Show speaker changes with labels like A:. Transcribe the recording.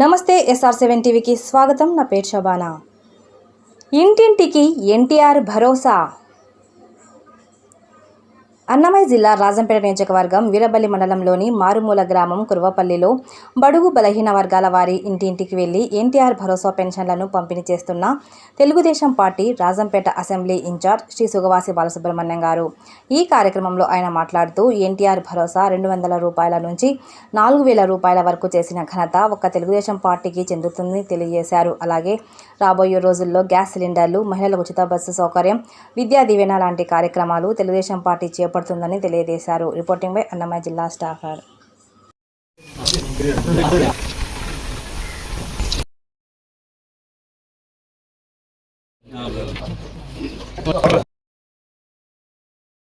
A: నమస్తే SR seven టీవీకి స్వాగతం. నా పేరు శబానా ఇంటింటికి ఎన్టీఆర్ భరోసా. అన్నమయ్య జిల్లా రాజంపేట నియోజకవర్గం వీరబల్లి మండలంలోని మారుమూల గ్రామం కురవపల్లిలో బడుగు బలహీన వర్గాల వారి ఇంటింటికి వెళ్ళి ఎన్టీఆర్ భరోసా పెన్షన్లను పంపిణీ చేస్తున్న Telugu Desam party Rajampet assembly incharge Shri Sugavasi Balasubrahmanyam garu. ఈ కార్యక్రమంలో ఆయన మాట్లాడుతూ ఎన్టీఆర్ భరోసా రెండు వందల రూపాయల నుంచి నాలుగు వేల రూపాయల వరకు చేసిన ఘనత ఒక్క తెలుగుదేశం పార్టీకి చెందుతుందని తెలియజేశారు. అలాగే రాబోయే రోజుల్లో గ్యాస్ సిలిండర్లు మహిళలకు ఉచిత బస్సు సౌకర్యం విద్యా దీవెన లాంటి కార్యక్రమాలు తెలుగుదేశం పార్టీ చేపడుతుందని తెలియజేశారు. రిపోర్టింగ్ బై అన్నమయ్య జిల్లా స్టాఫర్.